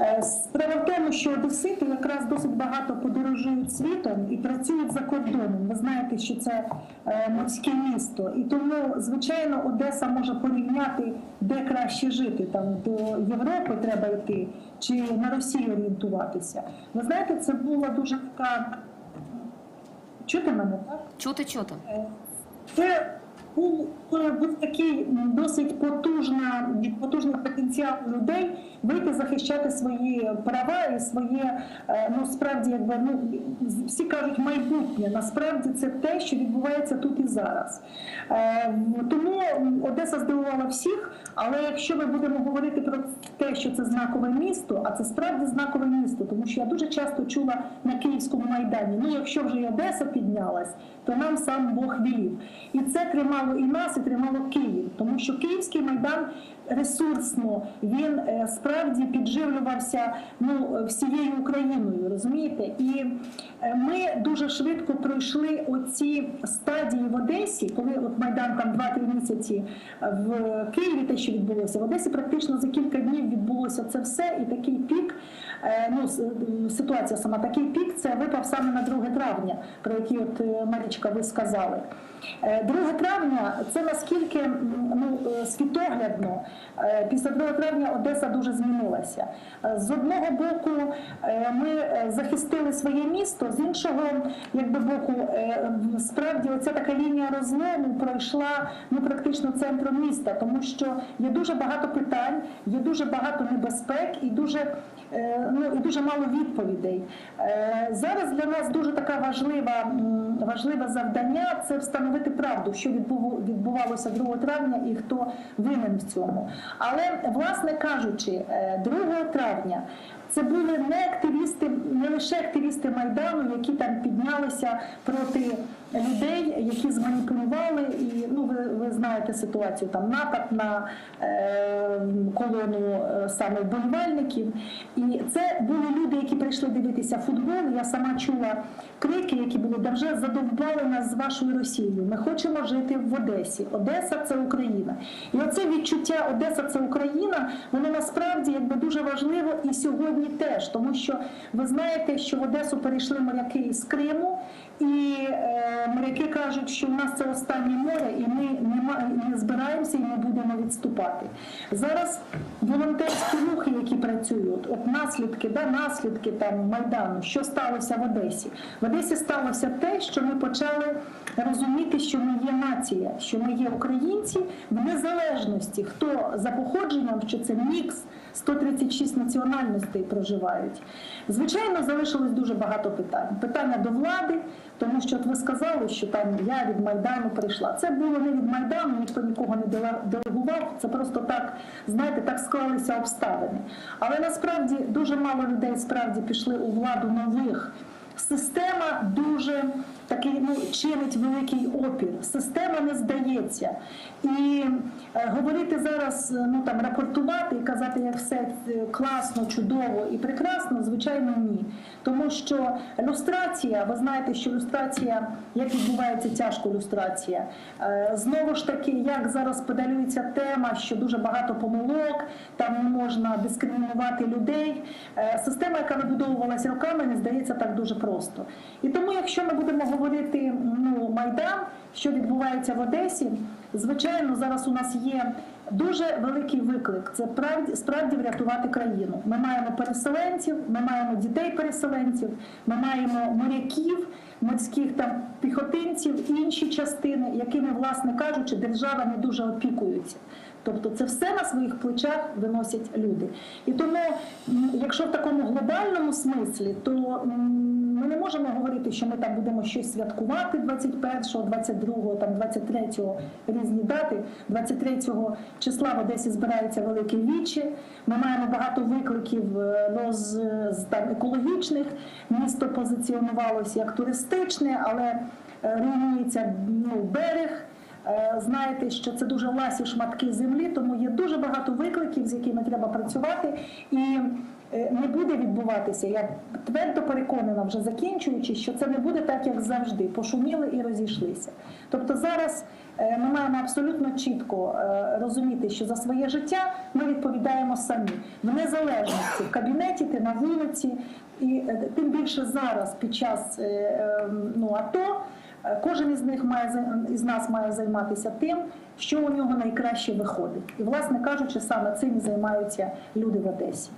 Е, Справа в тому, що одесити якраз досить багато подорожують світом і працюють за кордоном. Ви знаєте, що це е, морське місто, і тому, звичайно, Одеса може порівняти, де краще жити. Там до Європи треба йти чи на Росію орієнтуватися. Ви знаєте, це була дуже така. Чути мене, так? Чути, чути. Це був, е, був такий досить потужна, потужний потенціал людей вийти захищати свої права і своє е, ну справді, якби ну всі кажуть майбутнє. Насправді це те, що відбувається тут і зараз. Е, Тому Одеса здивувала всіх. Але якщо ми будемо говорити про те, що це знакове місто, а це справді знакове місто, тому що я дуже часто чула на Київському майдані. Ну, якщо вже і Одеса піднялась, то нам сам Бог вілів. І це тримало і нас, і тримало Київ, тому що Київський майдан ресурсно він е, справді підживлювався ну всією Україною, розумієте? І е, ми дуже швидко пройшли оці стадії в Одесі, коли от майдан там 2-3 місяці в Києві, те, що відбулося в Одесі, практично за кілька днів відбулося це все, і такий пік. е, Ну, ситуація сама такий пік це випав саме на 2 травня, про який от е, Марічка ви сказали. Е, 2 травня це наскільки ну, е, світоглядно. Е, Після 2 травня Одеса дуже змінилася. Е, З одного боку, е, ми захистили своє місто, з іншого, якби боку, справді оця така лінія розлому пройшла ну практично центром міста, тому що є дуже багато питань, є дуже багато небезпек і дуже ну і дуже мало відповідей. Е, Зараз для нас дуже така важлива важливе завдання це встановити правду, що відбув- відбувалося 2 травня і хто винен в цьому. Але власне кажучи, е, 2 травня. Це були не активісти, не лише активісти майдану, які там піднялися проти людей, які зманіпулювали, і ну ви, ви знаєте ситуацію. Там напад на е, колону е, саме вболівальників. І це були люди, які прийшли дивитися футбол. Я сама чула крики, які були да вже задовбали нас з вашою Росією. Ми хочемо жити в Одесі. Одеса це Україна. І оце відчуття Одеса це Україна, воно насправді якби дуже важливо і сьогодні теж, тому що ви знаєте, що в Одесу перейшли моряки з Криму, і е, моряки кажуть, що в нас це останнє море, і ми не, не збираємося і не будемо відступати. Зараз волонтерські рухи, які працюють, от наслідки, да, наслідки там майдану, що сталося в Одесі. В Одесі сталося те, що ми почали розуміти, що ми є нація, що ми є українці в незалежності, хто за походженням, що це мікс. 136 національностей проживають. Звичайно, залишилось дуже багато питань. Питання до влади, тому що от ви сказали, що там я від Майдану прийшла. Це було не від Майдану, ніхто нікого не делегував. Це просто так, знаєте, так склалися обставини. Але насправді дуже мало людей справді пішли у владу нових. Система дуже такий ну чинить великий опір. Система не здається. І е, говорити зараз, е, ну там рапортувати і казати, як все е, класно, чудово і прекрасно, звичайно, ні. Тому що люстрація, ви знаєте, що люстрація, як відбувається тяжко люстрація. Е, Знову ж таки, як зараз педалюється тема, що дуже багато помилок, там не можна дискримінувати людей. Е, Система, яка вибудовувалася роками, не здається так дуже просто. І тому, якщо ми будемо говорити ну, майдан, що відбувається в Одесі, звичайно, зараз у нас є дуже великий виклик. Це правді справді врятувати країну. Ми маємо переселенців, ми маємо дітей переселенців, ми маємо моряків, морських там піхотинців, інші частини, якими, власне кажучи, держава не дуже опікується. Тобто це все на своїх плечах виносять люди. І тому, якщо в такому глобальному смислі, то ми не можемо говорити, що ми там будемо щось святкувати 21-го, 22-го, там 23-го різні дати. 23-го числа в Одесі збирається велике віче. Ми маємо багато викликів е, ну, з, там екологічних. Місто позиціонувалося як туристичне, але е, руйнується ну, берег. Е, Знаєте, що це дуже ласі шматки землі, тому є дуже багато викликів, з якими треба працювати. І не буде відбуватися. Я твердо переконана, вже закінчуючи, що це не буде так, як завжди. Пошуміли і розійшлися. Тобто зараз е, ми маємо абсолютно чітко е, розуміти, що за своє життя ми відповідаємо самі в незалежності в кабінеті, ти на вулиці, і е, тим більше зараз під час е, е, ну, АТО. Е, Кожен із них має із нас має займатися тим, що у нього найкраще виходить, і власне кажучи, саме цим займаються люди в Одесі.